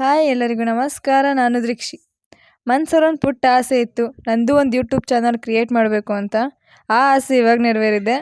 Hi ಎಲ್ಲರಿಗೂ ನಮಸ್ಕಾರ, ನಾನು ದೃಕ್ಷಿ. ಮನ್ಸರೊಂದು ಪುಟ್ಟ ಆಸೆ ಇತ್ತು, ನಂದು ಒಂದು ಯೂಟ್ಯೂಬ್ ಚಾನಲ್ ಕ್ರಿಯೇಟ್ ಮಾಡಬೇಕು ಅಂತ. ಆ ಆಸೆ ಇವಾಗ ನೆರವೇರಿದೆ.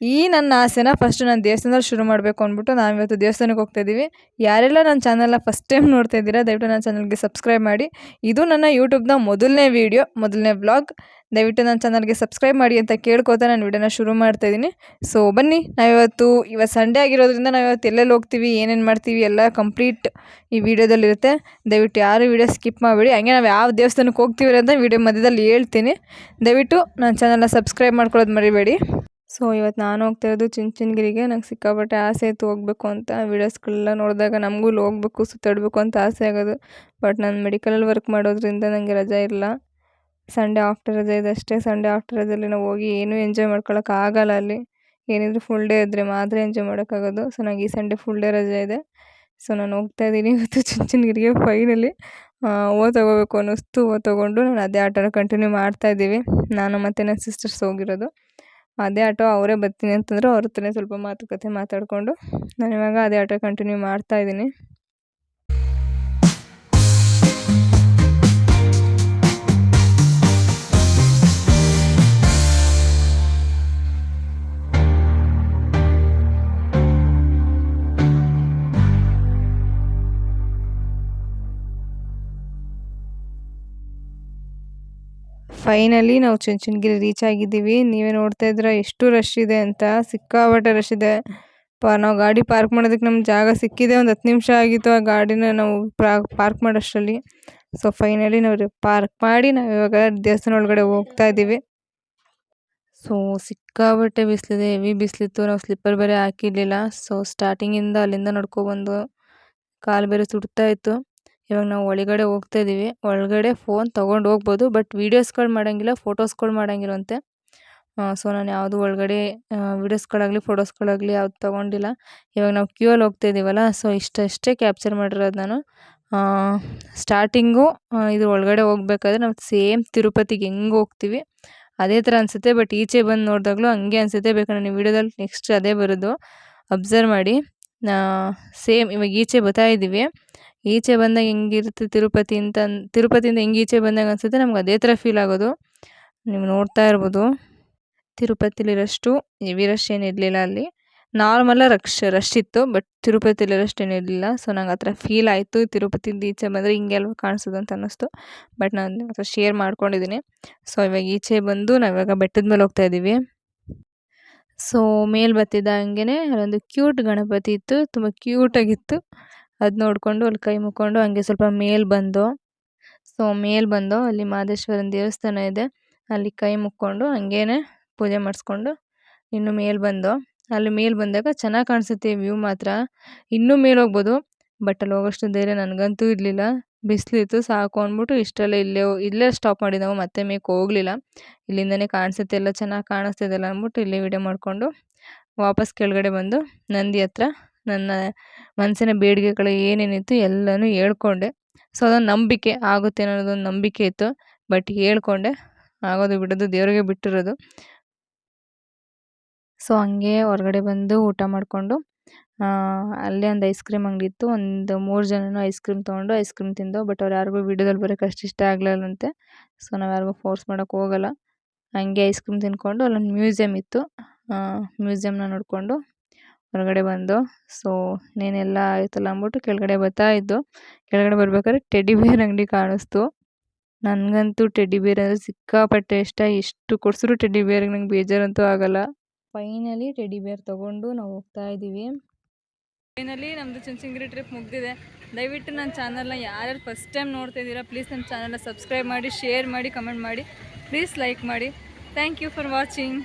ಈ ನನ್ನ ಆಸೆನ ಫಸ್ಟ್ ನಾನು ದೇವಸ್ಥಾನದಲ್ಲಿ ಶುರು ಮಾಡಬೇಕು ಅಂದ್ಬಿಟ್ಟು ನಾವು ಇವತ್ತು ದೇವಸ್ಥಾನಕ್ಕೆ ಹೋಗ್ತಾ ಇದ್ದೀವಿ ಯಾರೆಲ್ಲ ನನ್ನ ಚಾನಲ್ನ ಫಸ್ಟ್ ಟೈಮ್ ನೋಡ್ತಾ ಇದ್ದೀರಾ, ದಯವಿಟ್ಟು ನನ್ನ ಚಾನಲ್ಗೆ ಸಬ್ಸ್ಕ್ರೈಬ್ ಮಾಡಿ. ಇದು ನನ್ನ ಯೂಟ್ಯೂಬ್ನ ಮೊದಲನೇ ವೀಡಿಯೋ ಮೊದಲನೇ ವ್ಲಾಗ್ ದಯವಿಟ್ಟು ನನ್ನ ಚಾನಲ್ಗೆ ಸಬ್ಸ್ಕ್ರೈಬ್ ಮಾಡಿ ಅಂತ ಕೇಳ್ಕೊತಾ ನಾನು ವಿಡಿಯೋನ ಶುರು ಮಾಡ್ತಾ ಇದ್ದೀನಿ. ಸೊ ಬನ್ನಿ, ನಾವಿವತ್ತು ಇವತ್ತು ಸಂಡೇ ಆಗಿರೋದ್ರಿಂದ ನಾವಿವತ್ತು ಎಲ್ಲೆಲ್ಲಿ ಹೋಗ್ತೀವಿ, ಏನೇನು ಮಾಡ್ತೀವಿ, ಎಲ್ಲ ಕಂಪ್ಲೀಟ್ ಈ ವಿಡಿಯೋದಲ್ಲಿರುತ್ತೆ. ದಯವಿಟ್ಟು ಯಾರು ವಿಡಿಯೋ ಸ್ಕಿಪ್ ಮಾಡಬೇಡಿ. ಹಂಗೆ ನಾವು ಯಾವ ದೇವಸ್ಥಾನಕ್ಕೆ ಹೋಗ್ತೀವಿ ಅಂತ ವಿಡಿಯೋ ಮಧ್ಯದಲ್ಲಿ ಹೇಳ್ತೀನಿ. ದಯವಿಟ್ಟು ನನ್ನ ಚಾನಲ್ನ ಸಬ್ಸ್ಕ್ರೈಬ್ ಮಾಡ್ಕೊಳ್ಳೋದು ಮರಿಬೇಡಿ. ಸೊ ಇವತ್ತು ನಾನು ಹೋಗ್ತಾ ಇರೋದು ಚುಂಚನಗಿರಿಗೆ. ನಂಗೆ ಸಿಕ್ಕಾಪಟ್ಟೆ ಆಸೆ ಇತ್ತು ಹೋಗಬೇಕು ಅಂತ. ವೀಡಿಯೋಸ್ಗಳೆಲ್ಲ ನೋಡಿದಾಗ ನಮಗೂ ಹೋಗ್ಬೇಕು, ಸುತ್ತಾಡಬೇಕು ಅಂತ ಆಸೆ ಆಗೋದು. ಬಟ್ ನಾನು ಮೆಡಿಕಲಲ್ಲಿ ವರ್ಕ್ ಮಾಡೋದ್ರಿಂದ ನನಗೆ ರಜಾ ಇಲ್ಲ. ಸಂಡೇ ಆಫ್ಟರ್ ರಜೆ ಇದೆ ಅಷ್ಟೇ. ಸಂಡೇ ಆಫ್ಟರ್ ರಜೆಯಲ್ಲಿ ನಾವು ಹೋಗಿ ಏನೂ ಎಂಜಾಯ್ ಮಾಡ್ಕೊಳಕ್ಕೆ ಆಗಲ್ಲ ಅಲ್ಲಿ. ಏನಿದ್ರು ಫುಲ್ ಡೇ ಇದ್ದರೆ ಮಾತ್ರ ಎಂಜಾಯ್ ಮಾಡೋಕ್ಕಾಗೋದು ಸೊ ನಂಗೆ ಈ ಸಂಡೇ ಫುಲ್ ಡೇ ರಜೆ ಇದೆ. ಸೊ ನಾನು ಹೋಗ್ತಾ ಇದ್ದೀನಿ ಇವತ್ತು ಚುಂಚನಗಿರಿಗೆ ಫೈನಲಿ ಓ ತೊಗೋಬೇಕು ಅನ್ನಿಸ್ತು. ಓ ತೊಗೊಂಡು ನಾನು ಅದೇ ಆಟೋನ ಕಂಟಿನ್ಯೂ ಮಾಡ್ತಾ ಇದ್ದೀವಿ. ನಾನು ಮತ್ತು ನನ್ನ ಸಿಸ್ಟರ್ಸ್ ಹೋಗಿರೋದು ಅದೇ ಆಟೋ ಅವರೇ ಬರ್ತೀನಿ ಅಂತಂದರು ಅವ್ರ ಹತ್ರನೇ ಸ್ವಲ್ಪ ಮಾತುಕತೆ ಮಾತಾಡಿಕೊಂಡು ನಾನು ಇವಾಗ ಅದೇ ಆಟೋ ಕಂಟಿನ್ಯೂ ಮಾಡ್ತಾ ಇದ್ದೀನಿ. ಫೈನಲಿ ನಾವು ಚುಂಚನಗಿರಿ ರೀಚ್ ಆಗಿದ್ದೀವಿ. ನೀವೇ ನೋಡ್ತಾ ಇದ್ರೆ ಎಷ್ಟು ರಶ್ ಇದೆ ಅಂತ. ಸಿಕ್ಕಾಪಟ್ಟೆ ರಶ್ ಇದೆ. ಪಾ, ನಾವು ಗಾಡಿ ಪಾರ್ಕ್ ಮಾಡೋದಕ್ಕೆ ನಮ್ಮ ಜಾಗ ಸಿಕ್ಕಿದೆ. ಒಂದು ಹತ್ತು ನಿಮಿಷ ಆಗಿತ್ತು ಆ ಗಾಡಿನ ನಾವು ಪಾರ್ಕ್ ಮಾಡೋಷ್ಟರಲ್ಲಿ. ಸೊ ಫೈನಲಿ ನಾವು ಪಾರ್ಕ್ ಮಾಡಿ ನಾವು ಇವಾಗ ದೇವಸ್ಥಾನ ಒಳಗಡೆ ಹೋಗ್ತಾ ಇದ್ದೀವಿ. ಸೊ ಸಿಕ್ಕಾಬಟ್ಟೆ ಬಿಸಿಲಿದೆ. ಹೆವಿ ಬಿಸಿಲಿತ್ತು. ನಾವು ಸ್ಲಿಪ್ಪರ್ ಬೇರೆ ಹಾಕಿರಲಿಲ್ಲ. ಸೊ ಸ್ಟಾರ್ಟಿಂಗಿಂದ ಅಲ್ಲಿಂದ ನಡ್ಕೊಬಂದು ಕಾಲು ಬೇರೆ ಸುಡ್ತಾ ಇತ್ತು. ಇವಾಗ ನಾವು ಒಳಗಡೆ ಹೋಗ್ತಾ ಇದ್ದೀವಿ ಒಳಗಡೆ ಫೋನ್ ತೊಗೊಂಡು ಹೋಗ್ಬೋದು ಬಟ್ ವೀಡಿಯೋಸ್ಗಳು ಮಾಡೋಂಗಿಲ್ಲ ಫೋಟೋಸ್ಗಳು ಮಾಡೋಂಗಿರುವಂತೆ ಸೊ ನಾನು ಯಾವುದು ಒಳಗಡೆ ವೀಡಿಯೋಸ್ಗಳಾಗಲಿ ಫೋಟೋಸ್ಗಳಾಗಲಿ ಯಾವ್ದು ತೊಗೊಂಡಿಲ್ಲ. ಇವಾಗ ನಾವು ಕ್ಯೂ ಅಲ್ಲಿ ಹೋಗ್ತಾ ಇದ್ದೀವಲ್ಲ ಸೊ ಇಷ್ಟಷ್ಟೇ ಕ್ಯಾಪ್ಚರ್ ಮಾಡಿರೋದು ನಾನು. ಸ್ಟಾರ್ಟಿಂಗು ಇದು ಒಳಗಡೆ ಹೋಗ್ಬೇಕಾದ್ರೆ ನಾವು ಸೇಮ್ ತಿರುಪತಿಗೆ ಹೆಂಗೆ ಹೋಗ್ತೀವಿ, ಅದೇ ಥರ ಅನಿಸುತ್ತೆ. ಬಟ್ ಈಚೆ ಬಂದು ನೋಡಿದಾಗಲೂ ಹಂಗೆ ಅನಿಸುತ್ತೆ. ಬೇಕಾದ್ರೆ ನೀವು ವೀಡಿಯೋದಲ್ಲಿ ನೆಕ್ಸ್ಟ್ ಅದೇ ಬರೋದು. ಅಬ್ಸರ್ವ್ ಮಾಡಿ. ಸೇಮ್ ಇವಾಗ ಈಚೆ ಬರ್ತಾ ಇದ್ದೀವಿ ಈಚೆ ಬಂದಾಗ ಹೆಂಗಿರುತ್ತೆ ತಿರುಪತಿ ಅಂತ ತಿರುಪತಿಯಿಂದ ಹೆಂಗೆ ಈಚೆ ಬಂದಾಗ ಅನಿಸುತ್ತೆ ನಮ್ಗೆ ಅದೇ ಥರ ಫೀಲ್ ಆಗೋದು. ನೀವು ನೋಡ್ತಾ ಇರ್ಬೋದು. ತಿರುಪತಿಲಿರಷ್ಟು ಹೆವಿ ರಶ್ ಏನು ಇರಲಿಲ್ಲ ಅಲ್ಲಿ. ನಾರ್ಮಲ ರಶ್ ರಶ್ ಇತ್ತು ಬಟ್ ತಿರುಪತಿಲಿ ರಶ್ ಏನು ಇರಲಿಲ್ಲ. ಸೊ ನಂಗೆ ಆ ಥರ ಫೀಲ್ ಆಯಿತು. ತಿರುಪತಿಯಿಂದ ಈಚೆ ಬಂದರೆ ಹಿಂಗೆ ಅಲ್ವಾ ಕಾಣಿಸೋದು ಅಂತ ಅನ್ನಿಸ್ತು. ಬಟ್ ನಾನು ಹತ್ರ ಶೇರ್ ಮಾಡ್ಕೊಂಡಿದ್ದೀನಿ ಸೊ ಇವಾಗ ಈಚೆ ಬಂದು ನಾವಿವಾಗ ಬೆಟ್ಟದ ಮೇಲೆ ಹೋಗ್ತಾ ಇದ್ದೀವಿ. ಸೊ ಮೇಲೆ ಹಂಗೆ ಅಲ್ಲೊಂದು ಕ್ಯೂಟ್ ಗಣಪತಿ ಇತ್ತು. ತುಂಬ ಕ್ಯೂಟಾಗಿತ್ತು ಅದು ನೋಡಿಕೊಂಡು ಅಲ್ಲಿ ಕೈ ಮುಕ್ಕೊಂಡು ಹಂಗೆ ಸ್ವಲ್ಪ ಮೇಲೆ ಬಂದು, ಸೊ ಮೇಲೆ ಬಂದು ಅಲ್ಲಿ ಮಾದೇಶ್ವರನ ದೇವಸ್ಥಾನ ಇದೆ. ಅಲ್ಲಿ ಕೈ ಮುಕ್ಕೊಂಡು ಹಂಗೇನೆ ಪೂಜೆ ಮಾಡಿಸ್ಕೊಂಡು ಇನ್ನು ಮೇಲೆ ಬಂದು, ಅಲ್ಲಿ ಮೇಲೆ ಬಂದಾಗ ಚೆನ್ನಾಗಿ ಕಾಣಿಸುತ್ತೆ ವ್ಯೂ ಮಾತ್ರ. ಇನ್ನೂ ಮೇಲೆ ಹೋಗ್ಬೋದು, ಬಟ್ ಅಲ್ಲಿ ಹೋಗೋಷ್ಟು ಧೈರ್ಯ ನನಗಂತೂ ಇರಲಿಲ್ಲ. ಬಿಸಿಲಿತ್ತು, ಸಾಕು ಅಂದ್ಬಿಟ್ಟು ಇಷ್ಟೆಲ್ಲ ಇಲ್ಲೇ ಇಲ್ಲೇ ಸ್ಟಾಪ್ ಮಾಡಿ ನಾವು ಮತ್ತೆ ಮೇಕ್ ಹೋಗಲಿಲ್ಲ. ಇಲ್ಲಿಂದನೇ ಕಾಣಿಸುತ್ತೆ, ಎಲ್ಲ ಚೆನ್ನಾಗಿ ಕಾಣಿಸ್ತಿದೆಲ್ಲ ಅಂದ್ಬಿಟ್ಟು ಇಲ್ಲೇ ವಿಡಿಯೋ ಮಾಡಿಕೊಂಡು ವಾಪಸ್ ಕೆಳಗಡೆ ಬಂದು ನಂದಿ ಹತ್ರ ನನ್ನ ಮನಸ್ಸಿನ ಬೇಡಿಕೆಗಳು ಏನೇನಿತ್ತು ಎಲ್ಲನೂ ಹೇಳ್ಕೊಂಡೆ. ಸೊ, ಅದೊಂದು ನಂಬಿಕೆ ಆಗುತ್ತೆ ಅನ್ನೋದೊಂದು ನಂಬಿಕೆ ಇತ್ತು. ಬಟ್ ಹೇಳ್ಕೊಂಡೆ. ಆಗೋದು ಬಿಡೋದು ದೇವರಿಗೆ ಬಿಟ್ಟಿರೋದು. ಸೊ, ಹಂಗೆ ಹೊರಗಡೆ ಬಂದು ಊಟ ಮಾಡಿಕೊಂಡು ಅಲ್ಲೇ ಒಂದು ಐಸ್ ಕ್ರೀಮ್ ಅಂಗಡಿ ಇತ್ತು. ಒಂದು ಮೂರು ಜನನೂ ಐಸ್ ಕ್ರೀಮ್ ತೊಗೊಂಡು ಐಸ್ ಕ್ರೀಮ್ ತಿಂದು ಬಟ್ ಅವ್ರು ಯಾರಿಗೂ ವಿಡಿಯೋದಲ್ಲಿ ಬರೋಕೆ ಅಷ್ಟು ಇಷ್ಟ ಆಗಲಿಲ್ಲಂತೆ. ಸೊ, ನಾವು ಯಾರಿಗೂ ಫೋರ್ಸ್ ಮಾಡೋಕ್ಕೆ ಹೋಗಲ್ಲ. ಹಂಗೆ ಐಸ್ ಕ್ರೀಮ್ ತಿಂದ್ಕೊಂಡು ಅಲ್ಲೊಂದು ಮ್ಯೂಸಿಯಮ್ ಇತ್ತು. ಮ್ಯೂಸಿಯಮ್ನ ನೋಡಿಕೊಂಡು ಹೊರಗಡೆ ಬಂದು. ಸೊ ನೀನೆಲ್ಲ ಆಯ್ತಲ್ಲ ಅಂದ್ಬಿಟ್ಟು ಕೆಳಗಡೆ ಬರ್ತಾ ಇದ್ದು, ಕೆಳಗಡೆ ಬರ್ಬೇಕಾದ್ರೆ ಟೆಡಿ ಬೇರ್ ಅಂಗಡಿ ಕಾಣಿಸ್ತು. ನನಗಂತೂ ಟೆಡಿ ಬೇರ್ ಅಂದರೆ ಸಿಕ್ಕಾಪಟ್ಟೆ ಇಷ್ಟ. ಎಷ್ಟು ಕೊಡಿಸಿದ್ರು ಟೆಡಿ ಬೇರ್ಗೆ ನಂಗೆ ಬೇಜಾರಂತೂ ಆಗಲ್ಲ. ಫೈನಲಿ ಟೆಡಿ ಬೇರ್ ತೊಗೊಂಡು ನಾವು ಹೋಗ್ತಾ ಇದ್ದೀವಿ. ಫೈನಲಿ ನಮ್ಮದು ಚುಂಚನಗಿರಿ ಟ್ರಿಪ್ ಮುಗಿದಿದೆ. ದಯವಿಟ್ಟು ನನ್ನ ಚಾನಲ್ನ ಯಾರ್ಯಾರು ಫಸ್ಟ್ ಟೈಮ್ ನೋಡ್ತಾ ಇದ್ದೀರಾ ಪ್ಲೀಸ್ ನನ್ನ ಚಾನಲ್ನ ಸಬ್ಸ್ಕ್ರೈಬ್ ಮಾಡಿ ಶೇರ್ ಮಾಡಿ ಕಮೆಂಟ್ ಮಾಡಿ. ಪ್ಲೀಸ್ ಲೈಕ್ ಮಾಡಿ. Thank you for watching